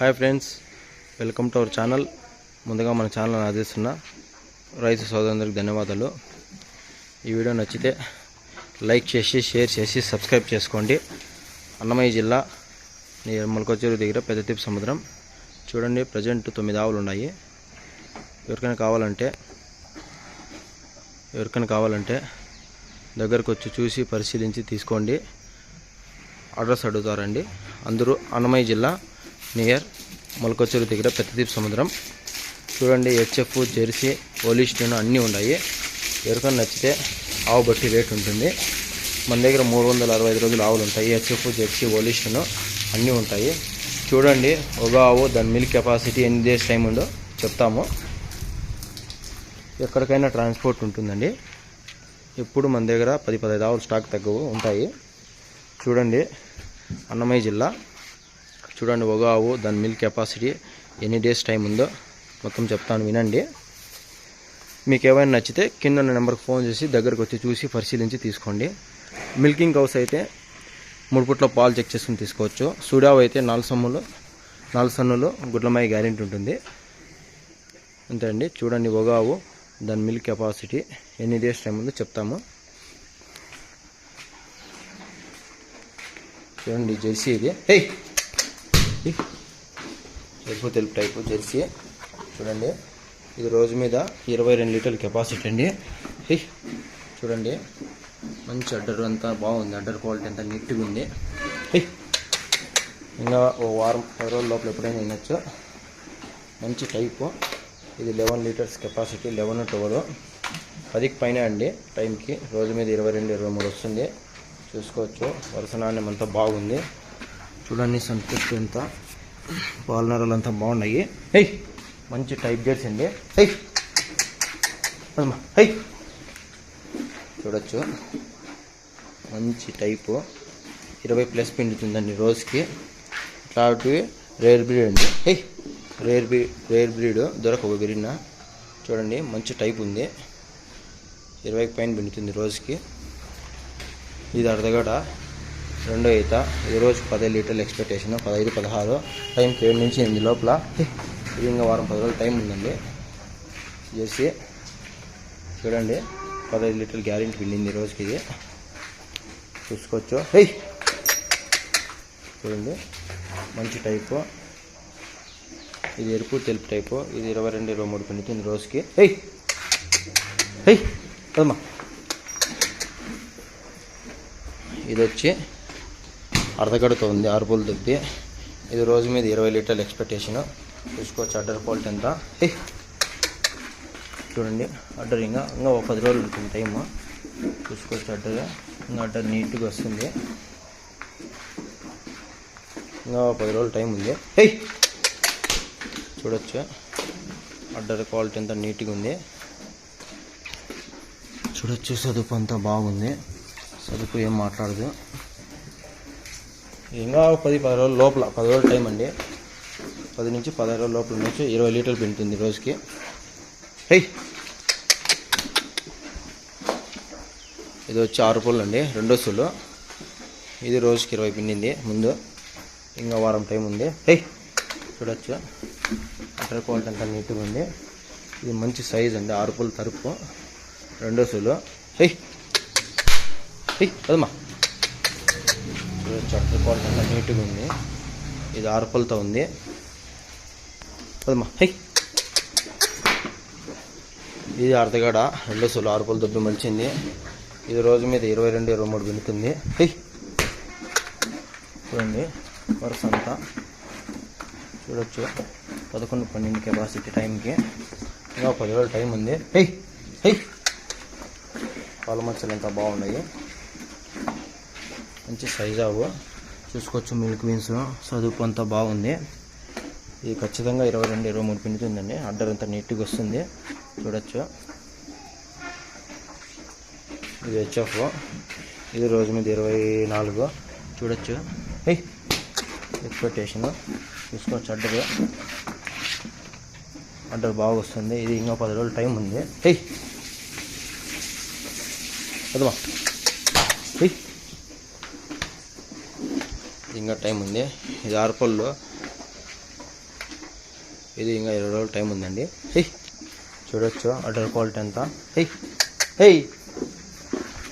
Hi friends welcome to our channel. ముందుగా మన channel ఆదరిస్తున్న రైతు సోదరులందరికీ ధన్యవాదాలు. ఈ వీడియో నచ్చితే లైక్ చేసి షేర్ చేసి సబ్స్క్రైబ్ చేసుకోండి. అన్నమయ్య జిల్లా మొలకొచ్చేరు దగ్గర పెద్దతీపు సముద్రం. చూడండి ప్రజెంట్ తొమ్మిది ఆవులు ఉన్నాయి. ఎవరికైనా కావాలంటే ఎవరికైనా కావాలంటే దగ్గరకు వచ్చి చూసి పరిశీలించి తీసుకోండి. అడ్రస్ అడుగుతారండి. అందరూ అన్నమయ్య జిల్లా నియర్ మొలకొచ్చూరు దగ్గర పెద్దదీప్ సముద్రం. చూడండి హెచ్ఎఫ్ జెర్సీ ఓలిస్టన్ అన్నీ ఉన్నాయి. ఎవరికైనా నచ్చితే ఆవు బట్టి రేట్ ఉంటుంది. మన దగ్గర మూడు వందల అరవై ఐదు రోజులు ఆవులు ఉంటాయి. హెచ్ఎఫ్ జెర్సీ ఓలిస్టన్ అన్నీ ఉంటాయి. చూడండి ఒక ఆవు దాని మిల్క్ కెపాసిటీ ఎన్ని డేస్ టైం ఉందో చెప్తాము. ఎక్కడికైనా ట్రాన్స్పోర్ట్ ఉంటుందండి. ఎప్పుడు మన దగ్గర పది పదహైదు ఆవులు స్టాక్ తగ్గవు ఉంటాయి. చూడండి అన్నమయ్య జిల్లా. చూడండి ఒక ఆవు దాని మిల్క్ కెపాసిటీ ఎన్ని డేస్ టైం ఉందో మొత్తం చెప్తాను వినండి. మీకు ఏమైనా నచ్చితే కింద ఉన్న నెంబర్కి ఫోన్ చేసి దగ్గరకు వచ్చి చూసి పరిశీలించి తీసుకోండి. మిల్కింగ్ కౌస్ అయితే మూడు పుట్ల పాలు చెక్ చేసుకుని తీసుకోవచ్చు. సుడావు అయితే నాలుగు సమ్ములు నాలుగు సన్నులు గుడ్లమాయి గ్యారెంటీ ఉంటుంది. అంతే అండి. చూడండి ఒగావు దాని మిల్క్ కెపాసిటీ ఎన్ని డేస్ టైం ఉందో చెప్తాము. చూడండి జెర్సీ ఇది. హే ఎరుపు తెలుపు టైపు జెర్సీ. చూడండి. ఇది రోజు మీద ఇరవై రెండు లీటర్ల కెపాసిటీ అండి. చూడండి. మంచి అడ్డర్ అంతా బాగుంది. అడ్డర్ క్వాలిటీ అంతా నీట్గా ఉంది. ఇంకా ఓ వారం పది రోజుల లోపల ఎప్పుడైనా వినొచ్చు మంచి టైపు. ఇది eleven litres capacity eleven twelve. పదికి పైన అండి టైంకి. రోజు మీద ఇరవై రెండు ఇరవై మూడు వస్తుంది. చూసుకోవచ్చు. వరుస నాణ్యం అంతా బాగుంది. చూడండి సంతృప్తి ఎంత. పాలనరలు అంతా బాగున్నాయి. హై మంచి టైప్ గేట్స్ అండి. హై అమ్మా హై. చూడొచ్చు. మంచి టైపు. ఇరవై ప్లస్ పిండుతుందండి రోజుకి. ఇట్లాంటివి రేర్ బ్రీడ్ అండి. హై రేర్ బ్రీ రేర్ బ్రీడ్ దొరకవు బిరిన చూడండి మంచి టైప్ ఉంది. ఇరవై పైన పిండుతుంది రోజుకి. ఇది అర్ధగడ రెండో ఈత ఈ రోజు పదిహేను లీటర్లు ఎక్స్పెక్టేషన్ పదహైదు పదహారు. టైంకి ఏడు నుంచి ఎనిమిది లోపల. ఇది ఇంకా వారం పది రోజులు టైం ఉందండి. చేసి చూడండి. పదహైదు లీటర్లు గ్యారెంటీ వెళ్ళింది రోజుకి ఇది. చూసుకోవచ్చు. హై చూడండి. మంచి టైపు ఇది ఎరుపు తెలుపు టైపు ఇది ఇరవై రెండు ఇరవై మూడు పిండుతుంది రోజుకి. హై హై కదమ్మా ఇది వచ్చి అర్ధగడతో ఉంది ఆరు పూలు దుప్పి ఇది రోజు మీద ఇరవై లీటర్లు ఎక్స్పెక్టేషన్ చూసుకోవచ్చు అడ్డర్ క్వాలిటీ ఎంత? చూడండి అడ్డర్ ఇంకా ఇంకా ఒక పది రోజులు ఉంటుంది టైమ్ చూసుకోవచ్చు అడ్డర్ ఇంకా అడ్డర్ నీట్గా వస్తుంది. ఇంకా ఒక పది రోజులు టైం ఉంది. చూడొచ్చు. అడ్డర్ క్వాలిటీ అంతా నీట్గా ఉంది. చూడొచ్చు చదువు అంతా బాగుంది. చదువు ఏం మాట్లాడదు. ఇంకా ఒక పది పది రోజుల లోపల పది రోజుల టైం అండి. పది నుంచి పదహారు రోజుల లోపల నుంచి ఇరవై లీటర్లు పిండుతుంది రోజుకి. హై ఇది వచ్చి ఆరు పూలు అండి రెండో సూలు ఇది రోజుకి ఇరవై పిండింది ముందు. ఇంకా వారం టైం ఉంది. హై చూడొచ్చు. అటర్ క్వాలిటీ అంతా నీట్గా ఉంది. ఇది మంచి సైజ్ అండి ఆరు పూలు తరుపు. రెండో సూలు హై హై పదమ్మా. చూడొచ్చు క్వాలిటీ అంతా నీట్గా ఉంది ఇది ఆర్పలతో ఉంది. పదమ్మా. హై. ఇది అర్ధగడ రెండు సులు ఆరు పూలు దొబ్బి మలిచింది. ఇది రోజు మీద ఇరవై రెండు ఇరవై మూడు వినుతుంది హై. చూడండి వరుస అంతా. చూడొచ్చు. పదకొండు పన్నెండు కెపాసిటీ టైంకి ఇంకా పది రోజులు టైం ఉంది. హై. హై. పాల మచ్చలు ఎంత బాగున్నాయి. మంచి సైజ్ అవు చూసుకోవచ్చు మిల్క్ బీన్స్ చదువు అంతా బాగుంది. ఇది ఖచ్చితంగా ఇరవై రెండు ఇరవై మూడు పిండుతుందండి. ఆర్డర్ అంతా నీట్గా వస్తుంది. చూడొచ్చు. ఇది హెచ్ఎఫ్ ఇది రోజు మీద ఇరవై నాలుగు. చూడొచ్చు. హై! ఎక్స్పెక్టేషన్ చూసుకోవచ్చు అడ్డర్ అడ్డర్ బాగా వస్తుంది. ఇది ఇంకా పది రోజులు టైం ఉంది. హై! అదమా హై! ఇంకా టైం ఉంది. ఇది ఆరుపళ్ళు ఇది ఇంకా ఇరవై రోజులు టైం ఉందండి. హే చూడొచ్చు అడ్డర్ క్వాలిటీ అంతా హే హే.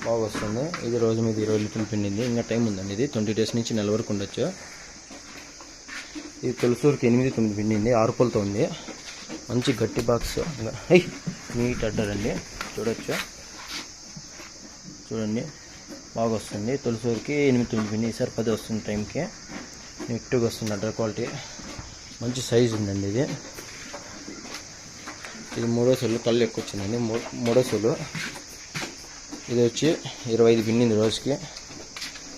బాగా వస్తుంది. ఇది రోజు మీద ఇరవై లీటర్లు పిండింది. ఇంకా టైం ఉందండి ఇది. ట్వంటీ డేస్ నుంచి నెల వరకు ఉండొచ్చు. ఇది తులసూరుకి ఎనిమిది తొమ్మిది పిండింది. ఆరు ఉంది. మంచి గట్టి బాక్స్ హెయ్ నీట్ అడ్డర్ అండి చూడొచ్చు. చూడండి. బాగా వస్తుంది తులసూరుకి ఎనిమిది తొమ్మిది పిన్ని ఈసారి పది వస్తుంది టైంకి. నీట్గా వస్తుంది అడ్డర్ క్వాలిటీ. మంచి సైజు ఉందండి ఇది. ఇది మూడో సెల్లు కళ్ళు ఎక్కువ వచ్చిందండి. మూ- మూడో సెల్లు ఇది వచ్చి ఇరవై ఐదు పిండింది రోజుకి.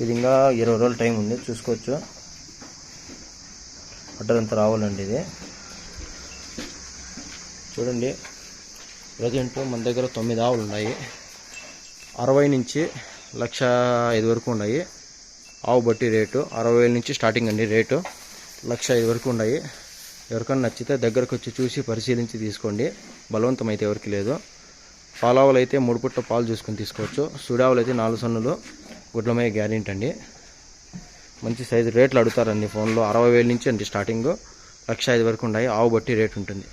ఇది ఇంకా ఇరవై రోజులు టైం ఉంది. చూసుకోవచ్చు. అడ్డర్ అంతా రావాలండి ఇది. చూడండి. ప్రజెంట్ మన దగ్గర తొమ్మిది ఆవులు ఉన్నాయి. అరవై నుంచి లక్ష ఐదు వరకు ఉన్నాయి. ఆవు బట్టి రేటు అరవై వేల నుంచి స్టార్టింగ్ అండి రేటు. లక్ష ఐదు వరకు ఉన్నాయి. ఎవరికైనా నచ్చితే దగ్గరకు వచ్చి చూసి పరిశీలించి తీసుకోండి. బలవంతం అయితే ఎవరికి లేదు. పాలావులు అయితే మూడు పుట్ట పాలు చూసుకొని తీసుకోవచ్చు. సుడావులు అయితే నాలుగు సన్నులు. గుడ్లమయ్య గ్యారెంటీ అండి. మంచి సైజు రేట్లు అడుగుతారండి ఫోన్లో. అరవై వేల నుంచి అండి స్టార్టింగ్. లక్ష ఐదు వరకు ఉన్నాయి. ఆవు బట్టి రేట్ ఉంటుంది.